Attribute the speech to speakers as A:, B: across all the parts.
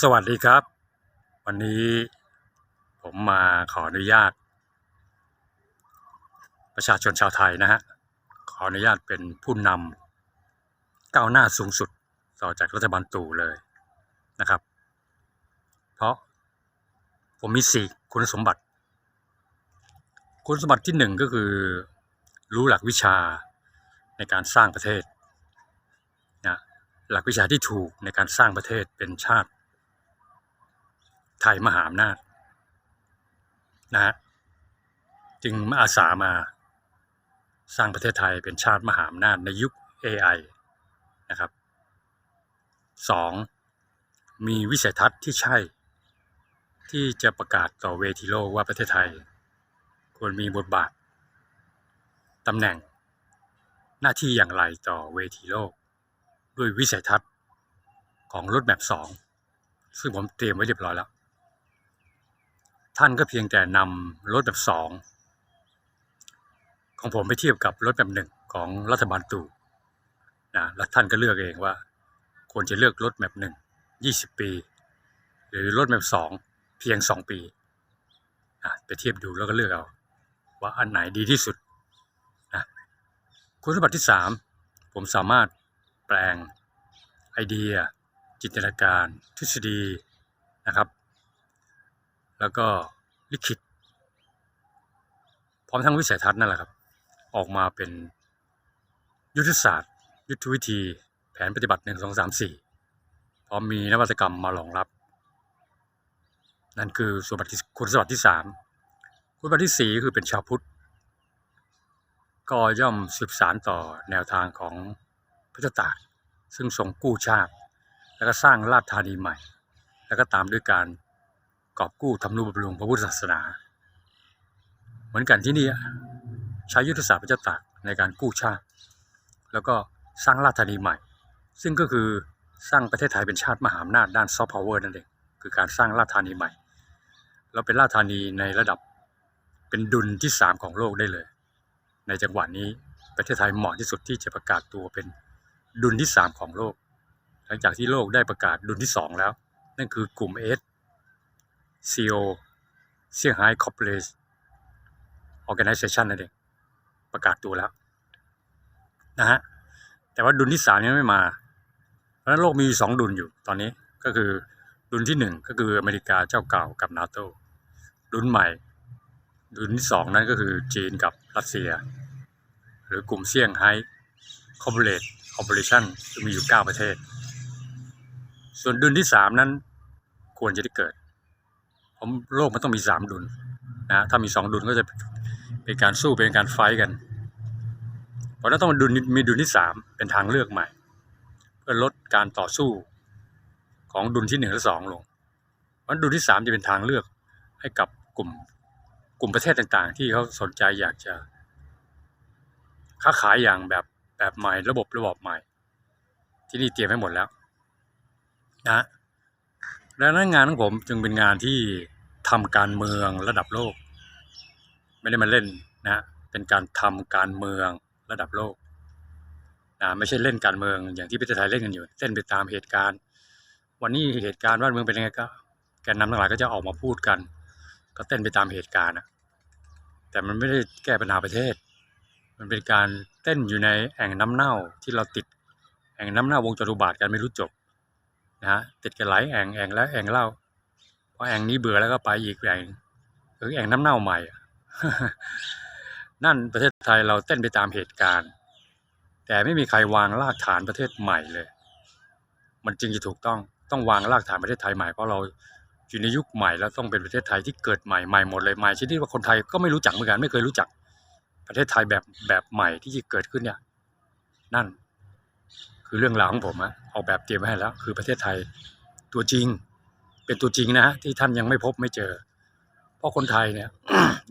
A: สวัสดีครับ วันนี้ผมมาขออนุญาต ประชาชนชาวไทยนะฮะ ขออนุญาตเป็นผู้นำก้าวหน้าสูงสุดต่อจากรัฐบาลตู่เลยนะครับ เพราะผมมีสี่คุณสมบัติ คุณสมบัติที่หนึ่งก็คือรู้หลักวิชาในการสร้างประเทศนะหลักวิชาที่ถูกในการสร้างประเทศเป็นชาติ ไทยมหาอำนาจนะฮะจึงอาสามาสร้างประเทศไทยเป็นชาติมหาอำนาจในยุค AI นะครับสองมีวิสัยทัศน์ที่ใช่ ที่จะประกาศต่อเวทีโลกว่าประเทศไทย ควรมีบทบาทตำแหน่ง หน้าที่อย่างไรต่อเวทีโลก ด้วยวิสัยทัศน์ของรถแมพสองซึ่งผมเตรียมไว้เรียบร้อยแล้ว ท่านก็เพียงแต่นำรถแบบสองของผมไปเทียบกับรถแบบหนึ่งของรัฐบาลตู่นะแล้วท่านก็เลือกเองว่า ควรจะเลือกรถแบบหนึ่งยี่สิบปี หรือรถแบบสองเพียงสองปีอะไปเทียบดูแล้วก็เลือกเอา ว่าอันไหนดีที่สุดนะคุณสมบัติที่สามผมสามารถแปลงไอเดีย จินตนาการ ทฤษฎีนะครับ แล้วก็ลิขิต พร้อมทั้งวิสัยทัศน์นั่นแหละครับ ออกมาเป็นยุทธศาสตร์ ยุทธวิธี แผนปฏิบัติหนึ่งสองสามสี่พร้อมมีนวัตกรรมมารองรับ นั่นคือสมบัติที่คุณสมบัติที่สามคุณสมบัติที่สี่คือเป็นชาวพุทธ ก็ย่อมสืบสารต่อแนวทางของพระเจ้าตากซึ่งทรงกู้ชาติ แล้วก็สร้างราชธานีใหม่ แล้วก็ตามด้วยการ กอบกู้ทำนุบำรุงพระพุทธศาสนา เหมือนกันที่นี่ใช้ยุทธศาสตร์พระเจ้าตากในการกู้ชาติ แล้วก็สร้างราชธานีใหม่ ซึ่งก็คือสร้างประเทศไทยเป็นชาติมหาอำนาจด้านซอฟต์พาวเวอร์นั่นเองคือการสร้างราชธานีใหม่ แล้วเป็นราชธานีในระดับเป็นดุลที่สามของโลกได้เลย ในจังหวะนี้ประเทศไทยเหมาะที่สุดที่จะประกาศตัวเป็นดุลที่สามของโลก หลังจากที่โลกได้ประกาศดุลที่สองแล้ว นั่นคือกลุ่มเอส CO เซี่ยงไฮ้คอร์ปอเรชั่นออแกไนเซชันนั่นเองประกาศตัวแล้วนะฮะแต่ว่าดุลที่สามยังไม่มา เพราะฉะนั้นโลกมีสองดุลอยู่ตอนนี้ก็คือดุลที่หนึ่งก็คืออเมริกาเจ้าเก่ากับนาโตดุลใหม่ ดุลที่สองนั้นก็คือจีนกับรัสเซีย หรือกลุ่มเซี่ยงไฮ้คอร์ปอเรทคอร์ปอเรชั่นมีอยู่เก้าประเทศ ส่วนดุลที่สามนั้นควรจะได้เกิด ผมโลกมันต้องมีสามดุลนะถ้ามีสองดุลก็จะเป็นการสู้เป็นการไฟกัน เพราะนั้นต้องดุลมีดุลที่สามเป็นทางเลือกใหม่ เพื่อลดการต่อสู้ของดุลที่หนึ่งและสองลงเพราะดุลที่สามจะเป็นทางเลือกให้กับกลุ่มกลุ่มประเทศต่างๆ ที่เขาสนใจอยากจะค้าขายอย่างแบบแบบใหม่ระบบระบบใหม่ ที่นี่เตรียมให้หมดแล้วนะ ดังนั้นงานของผมจึงเป็นงานที่ทำการเมืองระดับโลก ไม่ได้มาเล่นนะเป็นการทำการเมืองระดับโลกนะไม่ใช่เล่นการเมืองอย่างที่ประเทศไทยเล่นกันอยู่เล่นไปตามเหตุการณ์ วันนี้เหตุการณ์บ้านเมืองเป็นยังไงก็แกนนำทั้งหลายก็จะออกมาพูดกัน ก็เต้นไปตามเหตุการณ์นะแต่มันไม่ได้แก้ปัญหาประเทศ มันเป็นการเต้นอยู่ในแอ่งน้ำเน่าที่เราติดแอ่งน้ำเน่าวงจรุบาทกันไม่รู้จบ นะฮะติดกันหลายแอ่งแอ่งแล้วแอ่งเล่าพอแอ่งนี้เบื่อแล้วก็ไปอีกแอ่งคือแอ่งน้ำเน่าใหม่ นั่นประเทศไทยเราเต้นไปตามเหตุการณ์ แต่ไม่มีใครวางรากฐานประเทศใหม่เลย มันจึงจะถูกต้องต้องวางรากฐานประเทศไทยใหม่เพราะเราอยู่ในยุคใหม่แล้วต้องเป็นประเทศไทยที่เกิดใหม่ใหม่หมดเลยใหม่ชนิดว่าคนไทยก็ไม่รู้จักเหมือนกันไม่เคยรู้จัก ประเทศไทยแบบแบบใหม่ที่จะเกิดขึ้นเนี่ยนั่น คือเรื่องราวของผมอะออกแบบเตรียมไว้ให้แล้ว คือประเทศไทยตัวจริง เป็นตัวจริงนะที่ท่านยังไม่พบไม่เจอ เพราะคนไทยเนี่ย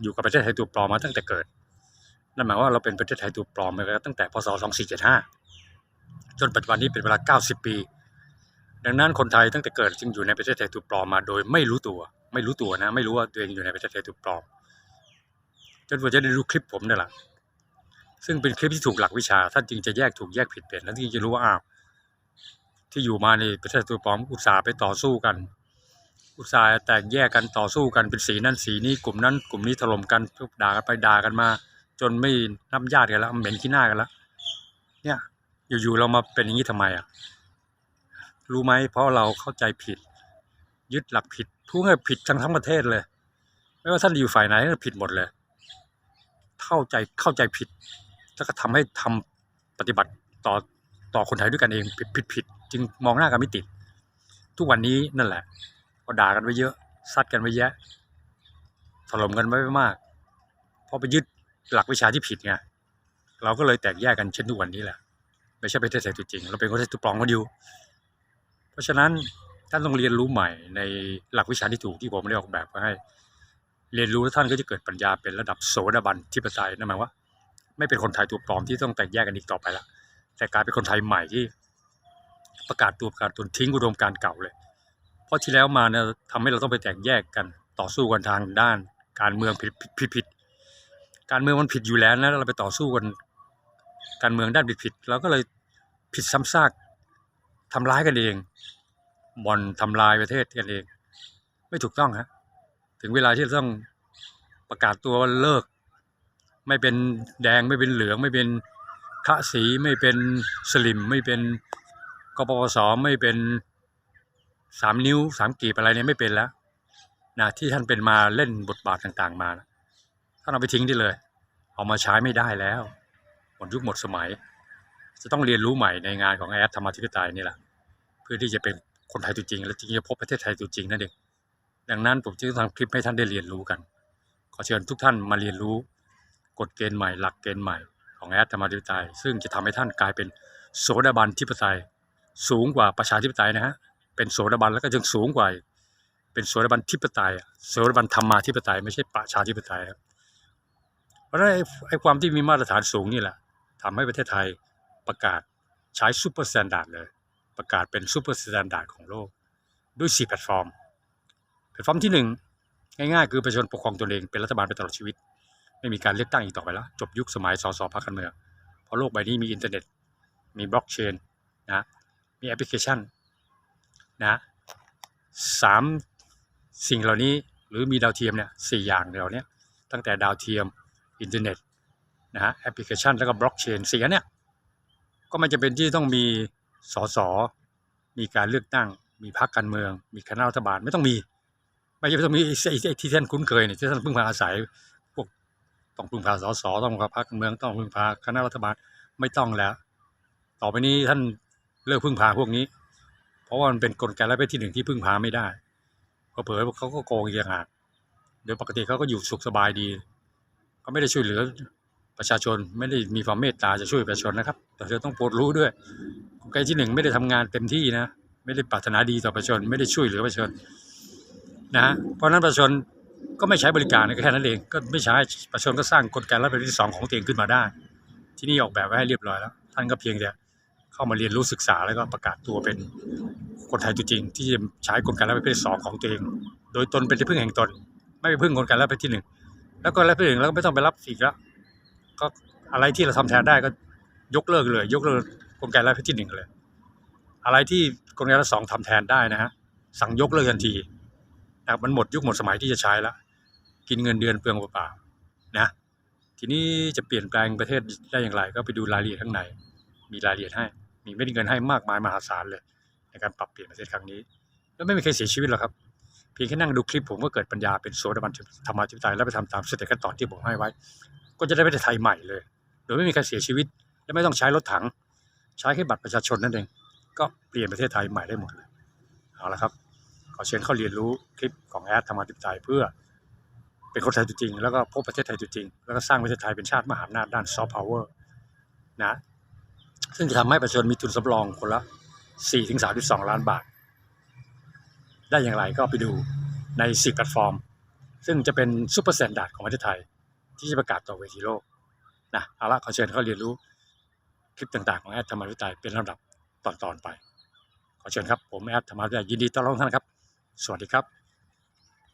A: อยู่กับประเทศไทยตัวปลอมมาตั้งแต่เกิดนั่นหมายว่าเราเป็นประเทศไทยตัวปลอมมาตั้งแต่พศ 2475 จนปัจจุบันนี้เป็นเวลา 90 ปี ดังนั้นคนไทยตั้งแต่เกิดจึงอยู่ในประเทศไทยตัวปลอมมา โดยไม่รู้ตัว ไม่รู้ตัวนะ ไม่รู้ว่าตัวเองอยู่ในประเทศไทยตัวปลอมจนกว่าจะได้ดูคลิปผมนี่แหละ ซึ่งเป็นคลิปที่ถูกหลักวิชา ท่านจึงจะแยกถูกแยกผิดเป็นแล้วจึงจะรู้ว่าอ้าวที่อยู่มาในประเทศตัวปลอมอุตสาห์ไปต่อสู้กัน อุตสาห์แตกแยกกันต่อสู้กันเป็นสีนั้นสีนี้กลุ่มนั้น กลุ่มนี้ถล่มกันด่ากันไปด่ากันมา จนไม่นับญาติกันแล้วเหม็นขี้หน้ากันแล้วเนี่ยอยู่ๆเรามาเป็นอย่างนี้ทำไมอะรู้ไหมเพราะเราเข้าใจผิด ยึดหลักผิดพูดง่ายผิดทั้งทั้งประเทศเลย ไม่ว่าท่านอยู่ฝ่ายไหนก็ผิดหมดเลย เข้าใจเข้าใจผิด แล้วก็ทำให้ทำปฏิบัติต่อต่อคนไทยด้วยกันเองผิดผิดผิดจึงมองหน้ากันไม่ติด ทุกวันนี้นั่นแหละก็ด่ากันไว้เยอะซัดกันไว้แยะถล่มกันไว้มากเพราะไปยึดหลักวิชาที่ผิดไงเราก็เลยแตกแยกกันเช่นทุกวันนี้แหละไม่ใช่ประเทศไทยตัวจริง เราเป็นประเทศตัวปลอมกันอยู่เพราะฉะนั้นท่านต้องเรียนรู้ใหม่ในหลักวิชาที่ถูกที่ผมได้ออกแบบมาให้ เรียนรู้แล้วท่านก็จะเกิดปัญญาเป็นระดับโสดาบันทิปไตยนั่นหมายว่า ไม่เป็นคนไทยตัวปลอมที่ต้องแตกแยกกันอีกต่อไปละแต่กลายเป็นคนไทยใหม่ที่ ประกาศตัวประกาศตนทิ้งอุดมการเก่าเลย เพราะที่แล้วมาเนี่ยทำให้เราต้องไปแตกแยกกันต่อสู้กันทางด้าน การเมืองผิดผิดผิดการเมืองมันผิดอยู่แล้วนะเราไปต่อสู้กันการเมืองด้านผิดผิดเราก็เลยผิดซ้ำซากทำร้ายกันเองบ่อนทำลายประเทศกันเอง ไม่ถูกต้องฮะถึงเวลาที่เราต้องประกาศตัวเลิก ไม่เป็นแดงไม่เป็นเหลือง ไม่เป็นพระสีไม่เป็นสลิมไม่เป็นกปปสไม่เป็นสามนิ้วสามกีบอะไรเนี่ยไม่เป็นแล้วนะที่ท่านเป็นมาเล่นบทบาทต่างๆมาท่านเอาไปทิ้งได้เลย เอามาใช้ไม่ได้แล้วหมดยุคหมดสมัย จะต้องเรียนรู้ใหม่ในงานของแอดธรรมธิปไตยนี่แหละเพื่อที่จะเป็นคนไทยตัวจริง และจริงจะพบประเทศไทยตัวจริงนั่นเองดังนั้นผมจึงทำคลิปให้ท่านได้เรียนรู้กัน ขอเชิญทุกท่านมาเรียนรู้ กฎเกณฑ์ใหม่หลักเกณฑ์ใหม่ของแอดธรรมธิปไตย ซึ่งจะทำให้ท่านกลายเป็นโสดาบันทิปไตย สูงกว่าประชาธิปไตยนะฮะเป็นโสดาบันแล้วก็ยังสูงกว่าเป็นโสดาบันทิปไตยโสดาบันธรรมาธิปไตย ไม่ใช่ประชาธิปไตยครับเพราะฉะนั้นไอ้ความที่มีมาตรฐานสูงนี่แหละทำให้ประเทศไทยประกาศใช้ซูเปอร์สแตนดาร์ดเลย ประกาศเป็นซูเปอร์สแตนดาร์ดของโลก ด้วย 4 แพลตฟอร์ม แพลตฟอร์มที่ 1 ง่ายๆ คือประชาชนปกครองตนเองเป็นรัฐบาลไปตลอดชีวิต ไม่มีการเลือกตั้งอีกต่อไปแล้วจบยุคสมัยสสพรรคการเมืองเพราะโลกใบนี้มีอินเทอร์เน็ต มีบล็อกเชนนะมีแอปพลิเคชันนะสามสิ่งเหล่านี้หรือมีดาวเทียมเนี่ยสี่อย่างเหล่านี้ตั้งแต่ดาวเทียมอินเทอร์เน็ตนะฮะแอปพลิเคชันแล้วก็บล็อกเชนสี่อันเนี้ยก็มันจะเป็นที่ต้องมีสสมีการเลือกตั้ง มีพรรคการเมือง มีคณะรัฐบาลไม่ต้องมี ไม่ใช่ต้องมีไอ้ที่ท่านคุ้นเคยเนี่ยที่ท่านเพึ่งพาอาศัย ต้องพึ่งพาสสต้องพึ่งพาพรรคกเมืองต้องพึ่งพาคณะรัฐบาลไม่ต้องแล้ว ต่อไปนี้ท่านเลิกพึ่งพาพวกนี้ เพราะว่ามันเป็นกลไกและเป็นที่หนึ่งที่พึ่งพาไม่ได้เพอเผลอๆเขาก็โกงอีกอย่างหากโดยปกติเขาก็อยู่สุขสบายดีเขาไม่ได้ช่วยเหลือประชาชนไม่ได้มีความเมตตาจะช่วยประชาชนนะครับ แต่เธอต้องโปรดรู้ด้วยกลไกที่หนึ่งไม่ได้ทำงานเต็มที่นะ ไม่ได้ปรารถนาดีต่อประชาชน ไม่ได้ช่วยเหลือประชาชนนะฮะเพราะนั้นประชาชน ก็ไม่ใช้บริการแค่นั้นเองก็ไม่ใช้ประชาชนก็สร้างกลไกและเป็นที่สองของตัวเองขึ้นมาได้ ที่นี่ออกแบบไว้ให้เรียบร้อยแล้ว ท่านก็เพียงแต่เข้ามาเรียนรู้ศึกษาแล้วก็ประกาศตัวเป็นคนไทยตัวจริง ที่จะใช้กลไกและประเภทสองของตัวเอง โดยตนเป็นที่พึ่งแห่งตน ไม่ไปพึ่งกลไกและประเภทที่หนึ่งแล้วก็และประเภทหนึ่งแล้วก็ไม่ต้องไปรับอีกแล้วก็อะไรที่เราทำแทนได้ก็ยกเลิกเลย ยกเลิกกลไกและประเภทที่หนึ่งเลย อะไรที่กลไกและสองทำแทนได้นะฮะสั่งยกเลิกทันที นะมันหมดยุคหมดสมัยที่จะใช้แล้ว กินเงินเดือนเปลืองเปล่าๆนะทีนี้จะเปลี่ยนแปลงประเทศได้อย่างไร ก็ไปดูรายละเอียดข้างใน มีรายละเอียดให้ มีเม็ดเงินให้มากมายมหาศาลเลย ในการปรับเปลี่ยนประเทศครั้งนี้ แล้วไม่มีใครเสียชีวิตหรอกครับเพียงแค่นั่งดูคลิปผมก็เกิดปัญญาเป็นโซดาบันธรรมาธิปไตยแล้วไปทำตามสเต็ปขั้นตอนที่ผมให้ไว้ ก็จะได้ประเทศไทยใหม่เลย โดยไม่มีใครเสียชีวิต และไม่ต้องใช้รถถัง ใช้แค่บัตรประชาชนนั่นเอง ก็เปลี่ยนประเทศไทยใหม่ได้หมดเลย เอาละครับ ขอเชิญเข้าเรียนรู้คลิปของแอดธรรมาธิปไตยเพื่อเป็นคนไทยตัวจริง แล้วก็พบประเทศไทยตัวจริง แล้วก็สร้างประเทศไทยเป็นชาติมหาอำนาจด้านซอฟต์พาวเวอร์นะซึ่งจะทำให้ประชาชนมีทุนสำรองคนละ 4-32 ล้านบาท ได้อย่างไรก็ไปดูใน 10 แพลตฟอร์ม ซึ่งจะเป็นซูเปอร์สแตนดาร์ดของประเทศไทย ที่จะประกาศต่อเวทีโลกนะเอาละขอเชิญเข้าเรียนรู้คลิปต่าง ๆ ของแอดธรรมาธิปไตยเป็นลำดับตอนๆไป ขอเชิญครับ ผมแอดธรรมาธิปไตยยินดีต้อนรับท่านครับ สวัสดีครับ